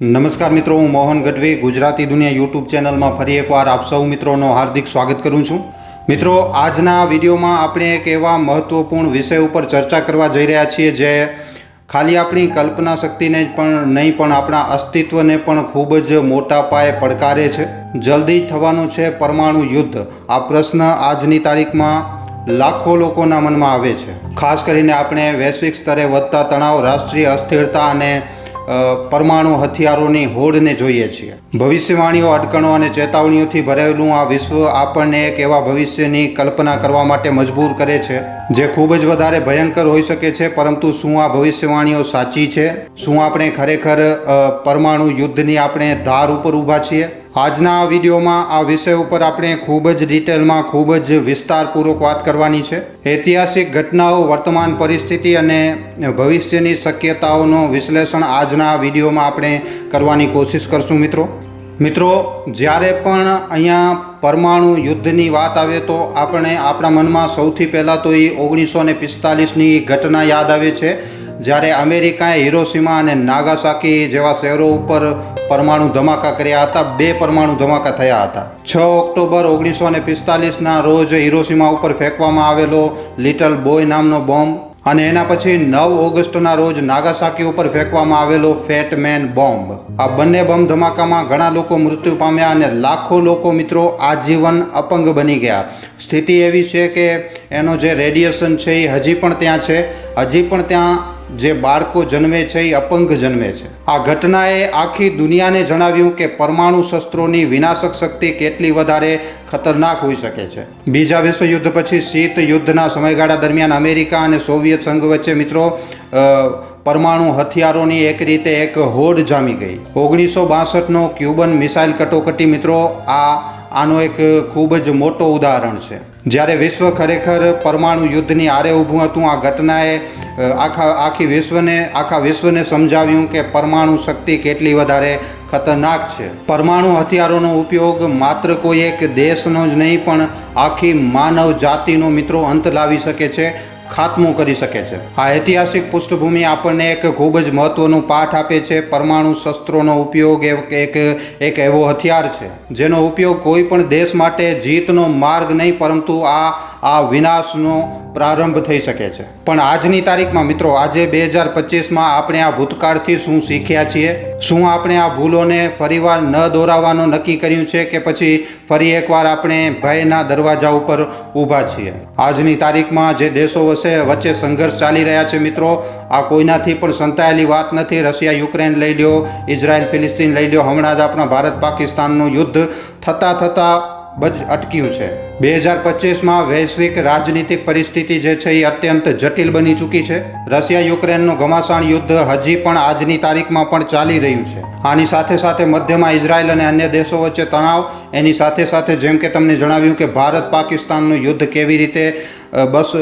નમસ્કાર મિત્રો, હું મોહન ગઢવી, ગુજરાતી દુનિયા યુટ્યુબ ચેનલમાં ફરી એકવાર આપ સૌ મિત્રોનો હાર્દિક સ્વાગત કરું છું. મિત્રો, આજના વિડીયોમાં આપણે એક એવા મહત્વપૂર્ણ વિષય ઉપર ચર્ચા કરવા જઈ રહ્યા છીએ જે ખાલી આપણી કલ્પના શક્તિને પણ નહીં, પણ આપણા અસ્તિત્વને પણ ખૂબ જ મોટા પાયે પડકારે છે. જલ્દી થવાનું છે પરમાણુ યુદ્ધ. આ પ્રશ્ન આજની તારીખમાં લાખો લોકોના મનમાં આવે છે. ખાસ કરીને આપણે વૈશ્વિક સ્તરે વધતા તણાવ, રાષ્ટ્રીય અસ્થિરતા અને પરમાણુ હથિયારોની હોડને જોઈએ છીએ. ભવિષ્યવાણીઓ અટકણો અને ચેતવણીઓથી ભરેલું આ વિશ્વ આપણને એક એવા ભવિષ્યની કલ્પના કરવા માટે મજબૂર કરે છે. જે ખૂબ જ વધારે ભયંકર હોઈ શકે છે, પરંતુ શું આ ભવિષ્યવાણીઓ સાચી છે? શું આપણે ખરેખર પરમાણુ યુદ્ધની આપણે ધાર ઉપર ઊભા છીએ? આજના આ વિડીયોમાં આ વિષય ઉપર આપણે ખૂબ જ ડિટેલમાં ખૂબ જ વિસ્તારપૂર્વક વાત કરવાની છે. ઐતિહાસિક ઘટનાઓ, વર્તમાન પરિસ્થિતિ અને ભવિષ્યની શક્યતાઓનું વિશ્લેષણ આજના આ વિડીયોમાં આપણે કરવાની કોશિશ કરશું મિત્રો. મિત્રો, જ્યારે પણ અહીંયા પરમાણુ યુદ્ધની વાત આવે તો આપણે આપણા મનમાં સૌથી પહેલાં તો એ ઓગણીસો ને પિસ્તાલીસની ઘટના યાદ આવે છે, જ્યારે અમેરિકાએ હિરોસીમા અને નાગાસાકી જેવા શહેરો ઉપર પરમાણુ ધમાકા કર્યા હતા, બે પરમાણુ ધમાકા થયા હતા. છ ઓક્ટોબર ઓગણીસો ને પિસ્તાલીસના રોજ હિરોસીમા ઉપર ફેંકવામાં આવેલો લિટલ બોય નામનો બોમ્બ અને એના પછી નવ ઓગસ્ટના રોજ નાગાસાકી ઉપર ફેંકવામાં આવેલો ફેટ મેન બોમ્બ. આ બંને બોમ્બ ધમાકામાં ઘણા લોકો મૃત્યુ પામ્યા અને લાખો લોકો મિત્રો આજીવન અપંગ બની ગયા. સ્થિતિ એવી છે કે એનો જે રેડિયેશન છે એ હજી પણ ત્યાં છે. હજી પણ ત્યાં જે બાળકો જન્મે છે એ અપંગ જન્મે છે. આ ઘટનાએ આખી દુનિયાને જણાવ્યું કે પરમાણુ શસ્ત્રોની વિનાશક શક્તિ કેટલી વધારે ખતરનાક હોઈ શકે છે. બીજા વિશ્વયુદ્ધ પછી શીત યુદ્ધના સમયગાળા દરમિયાન અમેરિકા અને સોવિયત સંઘ વચ્ચે મિત્રો પરમાણુ હથિયારોની એક રીતે એક હોડ જામી ગઈ. ઓગણીસો બાસઠનો ક્યુબન મિસાઇલ કટોકટી મિત્રો, આ, આનો એક ખૂબ જ મોટો ઉદાહરણ છે. જ્યારે વિશ્વ ખરેખર પરમાણુ યુદ્ધની આરે ઊભું હતું, આ ઘટનાએ આખા, આખી વિશ્વને, આખા વિશ્વને સમજાવ્યું કે પરમાણુ શક્તિ કેટલી વધારે ખતરનાક છે. પરમાણુ હથિયારોનો ઉપયોગ માત્ર કોઈ એક દેશનો જ નહીં, પણ આખી માનવ જાતિનો મિત્રો અંત લાવી શકે છે, ખાત્મો કરી શકે છે. આ ઐતિહાસિક પૃષ્ઠભૂમિ આપણને એક ખૂબ જ મહત્વનું પાઠ આપે છે. પરમાણુ શસ્ત્રોનો ઉપયોગ એક એક એવો હથિયાર છે, જેનો ઉપયોગ કોઈ પણ દેશ માટે જીતનો માર્ગ નહીં, પરંતુ આ આ વિનાશનો પ્રારંભ થઈ શકે છે. પણ આજની તારીખમાં મિત્રો, આજે બે હજાર પચીસમાં આપણે આ ભૂતકાળથી શું શીખ્યા છીએ? શું આપણે આ ભૂલોને ફરીવાર ન દોરાવવાનું નક્કી કર્યું છે કે પછી ફરી એકવાર આપણે ભયના દરવાજા ઉપર ઊભા છીએ? આજની તારીખમાં જે દેશો વચ્ચે વચ્ચે સંઘર્ષ ચાલી રહ્યા છે મિત્રો, આ કોઈનાથી પણ સંતાયેલી વાત નથી. રશિયા યુક્રેન લઈ લ્યો, ઇઝરાયલ ફિલિસ્તીન લઈ લ્યો, હમણાં જ આપણા ભારત પાકિસ્તાનનું યુદ્ધ થતાં થતાં બજ અટક્યું છે. બે હજાર પચીસમાં વૈશ્વિક રાજનીતિક પરિસ્થિતિ જે છે એ અત્યંત જટિલ બની ચૂકી છે. રશિયા યુક્રેનનું ઘમાસાણ યુદ્ધ હજી પણ આજની તારીખમાં પણ ચાલી રહ્યું છે. આની સાથે સાથે મધ્યમાં ઇઝરાયલ અને અન્ય દેશો વચ્ચે તણાવ, એની સાથે સાથે જેમ કે તમને જણાવ્યું કે ભારત પાકિસ્તાનનું યુદ્ધ કેવી રીતે બસ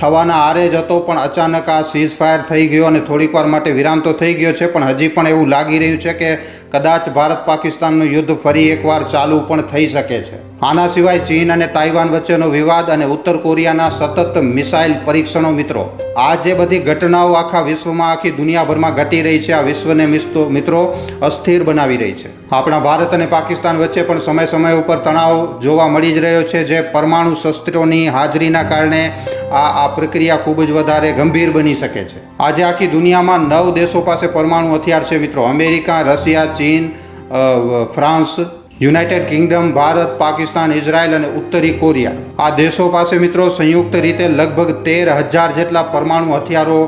થવાના આરે જ હતો, પણ અચાનક આ સીઝ ફાયર થઈ ગયો અને થોડીક વાર માટે વિરામ તો થઈ ગયો છે, પણ હજી પણ એવું લાગી રહ્યું છે કે કદાચ ભારત પાકિસ્તાનનું યુદ્ધ ફરી એકવાર ચાલુ પણ થઈ શકે છે. આના સિવાય ચીન અને તાઇવાન વચ્ચેનો વિવાદ અને ઉત્તર કોરિયાના સતત મિસાઇલ પરીક્ષણો મિત્રો. આ જે બધી ઘટનાઓ આખા વિશ્વમાં, આખી દુનિયાભરમાં ઘટી રહી છે, આ વિશ્વને મિત્રો, અસ્થિર બનાવી રહી છે. આપણા ભારત અને પાકિસ્તાન વચ્ચે પણ સમય સમય ઉપર તણાવ જોવા મળી જ રહ્યો છે, જે પરમાણુ શસ્ત્રોની હાજરીના કારણે આ આ પ્રક્રિયા ખૂબ જ વધારે ગંભીર બની શકે છે. આજે આખી દુનિયામાં નવ દેશો પાસે પરમાણુ હથિયાર છે મિત્રો. અમેરિકા, રશિયા, ચીન France United Kingdom, Bharat, Pakistan, Israel અને ઉત્તરી કોરિયા. આ દેશો પાસે મિત્રો સંયુક્ત રીતે લગભગ તેર હજાર જેટલા પરમાણુ હથિયારો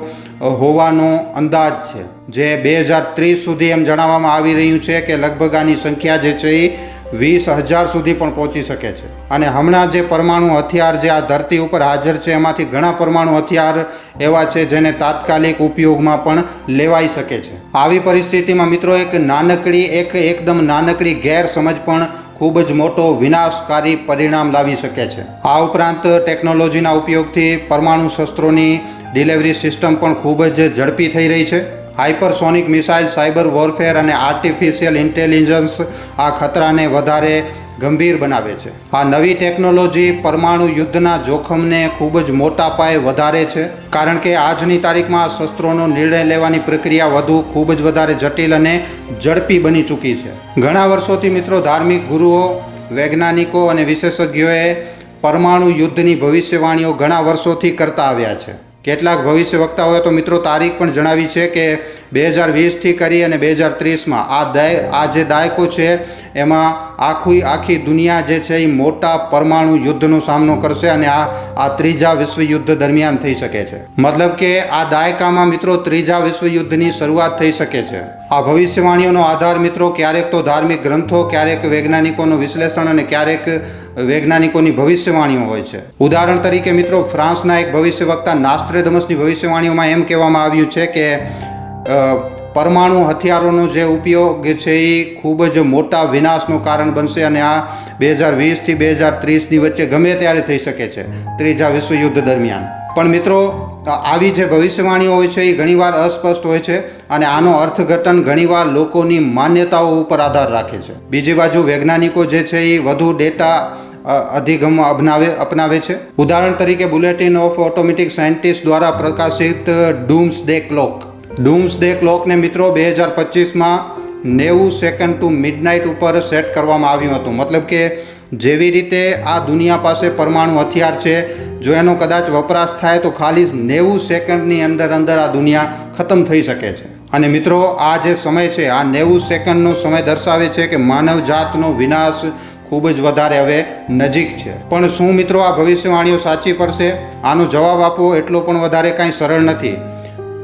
હોવાનો અંદાજ છે. જે બે હજાર ત્રીસ સુધી એમ જણાવવામાં આવી રહ્યું છે કે લગભગ આની સંખ્યા જે છે એ વીસ હજાર સુધી પણ પહોંચી શકે છે. અને હમણાં જે પરમાણુ હથિયાર જે આ ધરતી ઉપર હાજર છે, એમાંથી ઘણા પરમાણુ હથિયાર એવા છે જેને તાત્કાલિક ઉપયોગમાં પણ લેવાઈ શકે છે. આવી પરિસ્થિતિમાં મિત્રો એક નાનકડી, એક એકદમ નાનકડી ગેરસમજ પણ ખૂબ જ મોટો વિનાશકારી પરિણામ લાવી શકે છે. આ ઉપરાંત ટેકનોલોજીના ઉપયોગથી પરમાણુ શસ્ત્રોની ડિલિવરી સિસ્ટમ પણ ખૂબ જ ઝડપી થઈ રહી છે. હાઇપરસોનિક મિસાઇલ, સાયબર વોરફેર અને આર્ટિફિશિયલ ઇન્ટેલિજન્સ આ ખતરાને વધારે ગંભીર બનાવે છે. આ નવી ટેકનોલોજી પરમાણુ યુદ્ધના જોખમને ખૂબ જ મોટા પાયે વધારે છે, કારણ કે આજની તારીખમાં શસ્ત્રોનો નિર્ણય લેવાની પ્રક્રિયા વધુ ખૂબ જ વધારે જટિલ અને ઝડપી બની ચૂકી છે. ઘણા વર્ષોથી મિત્રો ધાર્મિક ગુરુઓ, વૈજ્ઞાનિકો અને વિશેષજ્ઞોએ પરમાણુ યુદ્ધની ભવિષ્યવાણીઓ ઘણા વર્ષોથી કરતા આવ્યા છે. કેટલાક ભવિષ્ય વક્તાઓએ તો મિત્રો તારીખ પણ જણાવી છે કે બે હજાર વીસથી કરી અને બે હજાર ત્રીસમાં આ દાય આ જે દાયકો છે, એમાં આખી આખી દુનિયા જે છે એ મોટા પરમાણુ યુદ્ધનો સામનો કરશે અને આ આ ત્રીજા વિશ્વયુદ્ધ દરમિયાન થઈ શકે છે. મતલબ કે આ દાયકામાં મિત્રો ત્રીજા વિશ્વયુદ્ધની શરૂઆત થઈ શકે છે. આ ભવિષ્યવાણીઓનો આધાર મિત્રો ક્યારેક તો ધાર્મિક ગ્રંથો, ક્યારેક વૈજ્ઞાનિકોનું વિશ્લેષણ અને ક્યારેક વૈજ્ઞાનિકોની ભવિષ્યવાણીઓ હોય છે. ઉદાહરણ તરીકે મિત્રો, ફ્રાન્સના એક ભવિષ્ય વક્તા નાસ્ત્રેદમસની ભવિષ્યવાણીઓમાં એમ કહેવામાં આવ્યું છે કે પરમાણુ હથિયારોનો જે ઉપયોગ છે એ ખૂબ જ મોટા વિનાશનું કારણ બનશે અને આ બે હજાર વીસથી બે હજાર ત્રીસની વચ્ચે ગમે ત્યારે થઈ શકે છે, ત્રીજા વિશ્વયુદ્ધ દરમિયાન. પણ મિત્રો આવી જે ભવિષ્યવાણીઓ હોય છે એ ઘણીવાર અસ્પષ્ટ હોય છે અને આનો અર્થઘટન ઘણીવાર લોકોની માન્યતાઓ ઉપર આધાર રાખે છે. બીજી બાજુ વૈજ્ઞાનિકો જે છે એ વધુ ડેટા અધિગમ અપનાવે અપનાવે છે. ઉદાહરણ તરીકે બુલેટિન ઓફ ઓટોમેટિક સાયન્ટિસ્ટ દ્વારા પ્રકાશિત doomsday clock. Doomsday ક્લોકને મિત્રો બે હજાર પચીસમાં નેવું સેકન્ડ ટુ મિડનાઇટ ઉપર સેટ કરવામાં આવ્યું હતું. મતલબ કે જેવી રીતે આ દુનિયા પાસે પરમાણુ હથિયાર છે, જો એનો કદાચ વપરાશ થાય તો ખાલી નેવું સેકન્ડની અંદર અંદર આ દુનિયા ખતમ થઈ શકે છે. અને મિત્રો, આ જે સમય છે, આ નેવું સેકન્ડનો સમય દર્શાવે છે કે માનવ જાતનો વિનાશ ખૂબ જ વધારે હવે નજીક છે. પણ શું મિત્રો આ ભવિષ્યવાણીઓ સાચી પડશે? આનો જવાબ આપવો એટલો પણ વધારે કાંઈ સરળ નથી.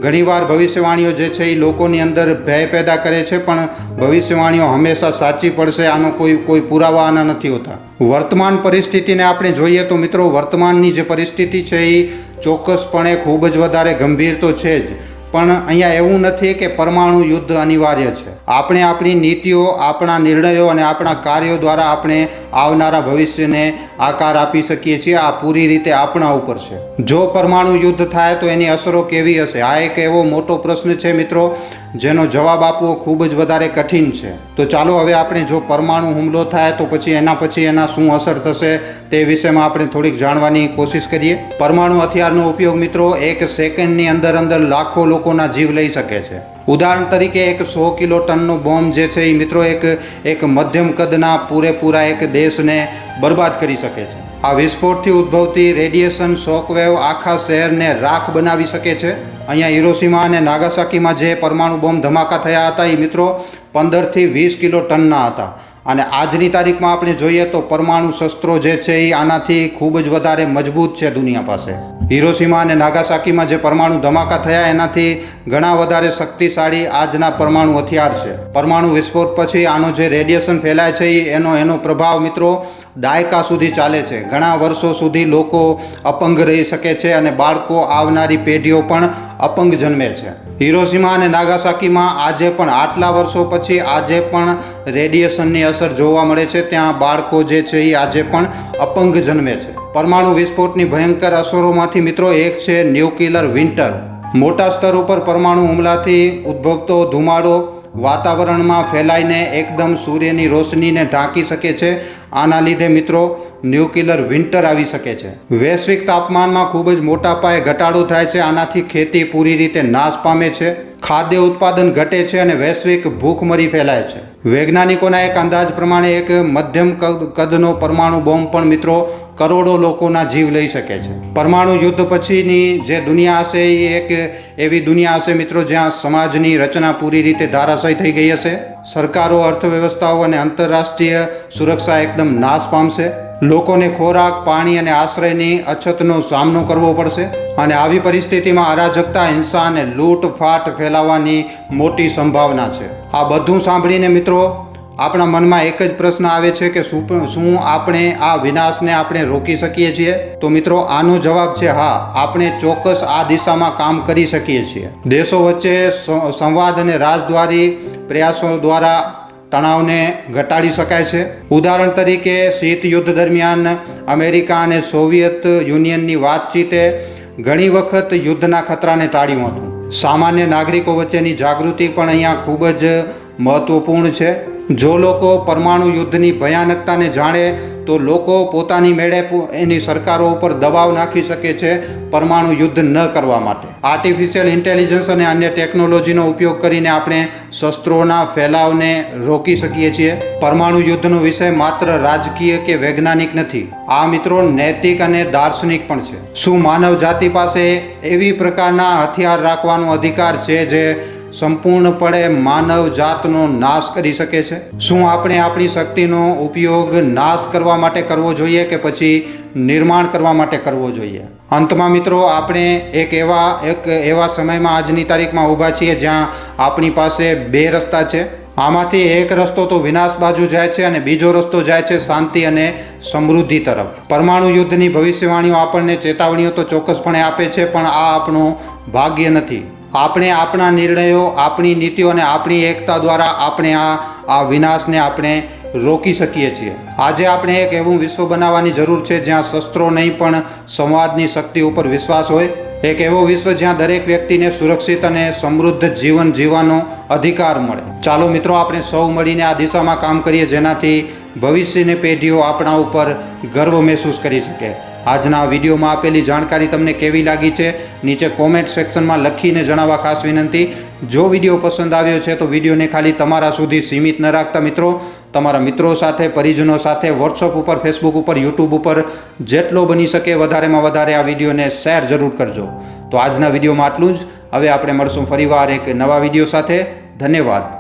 ઘણીવાર ભવિષ્યવાણીઓ જે છે એ લોકોની અંદર ભય પેદા કરે છે, પણ ભવિષ્યવાણીઓ હંમેશા સાચી પડશે, આનો કોઈ કોઈ પુરાવા આના નથી હોતા. વર્તમાન પરિસ્થિતિને આપણે જોઈએ તો મિત્રો વર્તમાનની જે પરિસ્થિતિ છે એ ચોક્કસપણે ખૂબ જ વધારે ગંભીર તો છે જ. પણ અહીંયા એવું નથી કે પરમાણુ યુદ્ધ અનિવાર્ય છે. આપણે આપણી નીતિઓ, આપણા નિર્ણયો અને આપણા કાર્યો દ્વારા આપણે આવનારા ભવિષ્યને આકાર આપી શકીએ છીએ. આ પૂરી રીતે આપણા ઉપર છે. જો પરમાણુ યુદ્ધ થાય તો એની અસરો કેવી હશે? આ એક એવો મોટો પ્રશ્ન છે મિત્રો, જેનો જવાબ આપવો ખૂબ જ વધારે કઠિન છે. તો ચાલો હવે આપણે જો પરમાણુ હુમલો થાય તો પછી એના પછી એના શું અસર થશે તે વિષયમાં આપણે થોડીક જાણવાની કોશિશ કરીએ. પરમાણુ હથિયારનો ઉપયોગ મિત્રો એક સેકન્ડની અંદર અંદર લાખો લોકોના જીવ લઈ શકે છે. ઉદાહરણ તરીકે એક સો કિલો ટનનો બોમ્બ જે છે એ મિત્રો એક એક મધ્યમ કદના પૂરેપૂરા એક દેશને બરબાદ કરી શકે છે. આ વિસ્ફોટથી ઉદ્ભવતી રેડિયેશન શોકવેવ આખા શહેરને રાખ બનાવી શકે છે. અહીંયા હિરોસીમા અને નાગાસાકીમાં જે પરમાણુ બોમ્બ ધમાકા થયા હતા એ મિત્રો પંદરથી વીસ કિલો ટનના હતા. અને આજની તારીખમાં આપણે જોઈએ તો પરમાણુ શસ્ત્રો જે છે એ આનાથી ખૂબ જ વધારે મજબૂત છે દુનિયા પાસે. હિરોશીમા અને નાગાસાકીમાં જે પરમાણુ ધમાકા થયા એનાથી ઘણા વધારે શક્તિશાળી આજના પરમાણુ હથિયાર છે. પરમાણુ વિસ્ફોટ પછી આનો જે રેડિયેશન ફેલાય છે એનો એનો પ્રભાવ મિત્રો દાયકા સુધી ચાલે છે. ઘણા વર્ષો સુધી લોકો અપંગ રહી શકે છે અને બાળકો આવનારી પેઢીઓ પણ અપંગ જન્મે છે. હિરોશીમા અને નાગાસાકીમાં આજે પણ આટલા વર્ષો પછી આજે પણ રેડિયેશનની અસર જોવા મળે છે. ત્યાં બાળકો જે છે એ આજે પણ અપંગ જન્મે છે. પરમાણુ વિસ્ફોટની ભયંકર અસરોમાંથી મિત્રો એક છે ન્યુક્લિયર વિન્ટર. મોટા સ્તર ઉપર પરમાણુ હુમલાથી ઉદ્ભવતો ધુમાડો વાતાવરણમાં ફેલાઈને એકદમ સૂર્યની રોશનીને ઢાંકી શકે છે. આના લીધે મિત્રો ન્યુક્લિયર વિન્ટર આવી શકે છે. વૈશ્વિક તાપમાનમાં ખૂબ જ મોટા પાયે ઘટાડો થાય છે. આનાથી ખેતી પૂરી રીતે નાશ પામે છે. ખાદ્ય ઉત્પાદન ઘટે છે અને વૈશ્વિક ભૂખમરી ફેલાય છે. વૈજ્ઞાનિકોના એક અંદાજ પ્રમાણે એક મધ્યમ કદ- કદનો પરમાણુ બોમ્બ પણ મિત્રો કરોડો લોકોના જીવ લઈ શકે છે. પરમાણુ યુદ્ધ પછીની જે દુનિયા હશે એ એક એવી દુનિયા હશે મિત્રો જ્યાં સમાજની રચના પૂરી રીતે ધારાશાયી થઈ ગઈ હશે. સરકારો, અર્થવ્યવસ્થાઓ અને આંતરરાષ્ટ્રીય સુરક્ષા એકદમ નાશ પામશે. લોકોને ખોરાક, પાણી અને આશ્રયની અછતનો સામનો કરવો પડશે અને આવી પરિસ્થિતિમાં અરાજકતા, હિંસા અને લૂંટફાટ ફેલાવાની મોટી સંભાવના છે. આ બધું સાંભળીને મિત્રો, આપણા મનમાં એક જ પ્રશ્ન આવે છે કે શું શું આપણે આ વિનાશને આપણે રોકી શકીએ છીએ? તો મિત્રો, આનો જવાબ છે, હા, આપણે ચોક્કસ આ દિશામાં કામ કરી શકીએ છીએ. દેશો વચ્ચે સંવાદ અને રાજદ્વારી પ્રયાસો દ્વારા તણાવને ઘટાડી શકાય છે. ઉદાહરણ તરીકે, શીત યુદ્ધ દરમિયાન અમેરિકા અને સોવિયત યુનિયનની વાતચીતે ઘણી વખત યુદ્ધના ખતરાને ટાળ્યું હતું. સામાન્ય નાગરિકો વચ્ચેની જાગૃતિ પણ અહીંયા ખૂબ જ મહત્વપૂર્ણ છે. જો લોકો પરમાણુ યુદ્ધની ભયાનકતાને જાણે, તો લોકો પોતાની મેળે એની સરકારો ઉપર દબાવ નાખી શકે છે પરમાણુ યુદ્ધ ન કરવા માટે. આર્ટિફિશિયલ ઇન્ટેલિજન્સ અને અન્ય ટેકનોલોજીનો ઉપયોગ કરીને આપણે શસ્ત્રોના ફેલાવને રોકી શકીએ છીએ. પરમાણુ યુદ્ધનો વિષય માત્ર રાજકીય કે વૈજ્ઞાનિક નથી. આ મિત્રો નૈતિક અને દાર્શનિક પણ છે. શું માનવ જાતિ પાસે એવી પ્રકારના હથિયાર રાખવાનો અધિકાર છે જે સંપૂર્ણપણે માનવ જાતનો નાશ કરી શકે છે? શું આપણે આપણી શક્તિનો ઉપયોગ નાશ કરવા માટે કરવો જોઈએ કે પછી નિર્માણ કરવા માટે કરવો જોઈએ? અંતમાં મિત્રો, આપણે એક એવા એક એવા સમયમાં આજની તારીખમાં ઊભા છીએ જ્યાં આપણી પાસે બે રસ્તા છે. આમાંથી એક રસ્તો તો વિનાશ બાજુ જાય છે અને બીજો રસ્તો જાય છે શાંતિ અને સમૃદ્ધિ તરફ. પરમાણુ યુદ્ધની ભવિષ્યવાણીઓ આપણને ચેતવણીઓ તો ચોક્કસપણે આપે છે, પણ આ આપણું ભાગ્ય નથી. આપણે આપણા નિર્ણયો, આપણી નીતિઓ અને આપણી એકતા દ્વારા આપણે આ આ વિનાશને આપણે રોકી શકીએ છીએ. આજે આપણે એક એવું વિશ્વ બનાવવાની જરૂર છે જ્યાં શસ્ત્રો નહીં, પણ સંવાદની શક્તિ ઉપર વિશ્વાસ હોય. એક એવો વિશ્વ જ્યાં દરેક વ્યક્તિને સુરક્ષિત અને સમૃદ્ધ જીવન જીવવાનો અધિકાર મળે. ચાલો મિત્રો, આપણે સૌ મળીને આ દિશામાં કામ કરીએ જેનાથી ભવિષ્યની પેઢીઓ આપણા ઉપર ગર્વ મહેસૂસ કરી શકે. આજના વિડીયોમાં આપેલી જાણકારી તમને કેવી લાગી છે, નીચે કોમેન્ટ સેક્શનમાં લખીને જણાવવા ખાસ વિનંતી. જો વીડિયો પસંદ આવ્યો છે, તો વિડીયોને ખાલી તમારા સુધી સીમિત ન રાખતા મિત્રો. તમારા મિત્રો સાથે, પરિજનો સાથે વોટ્સઅપ ઉપર ફેસબુક ઉપર યુટ્યુબ ઉપર જેટલો બની શકે વધારેમાં વધારે આ વિડીયોને શેર જરૂર કરજો. તો આજના વિડીયોમાં આટલું જ. હવે આપણે મળશું ફરીવાર એક નવા વીડિયો સાથે. ધન્યવાદ.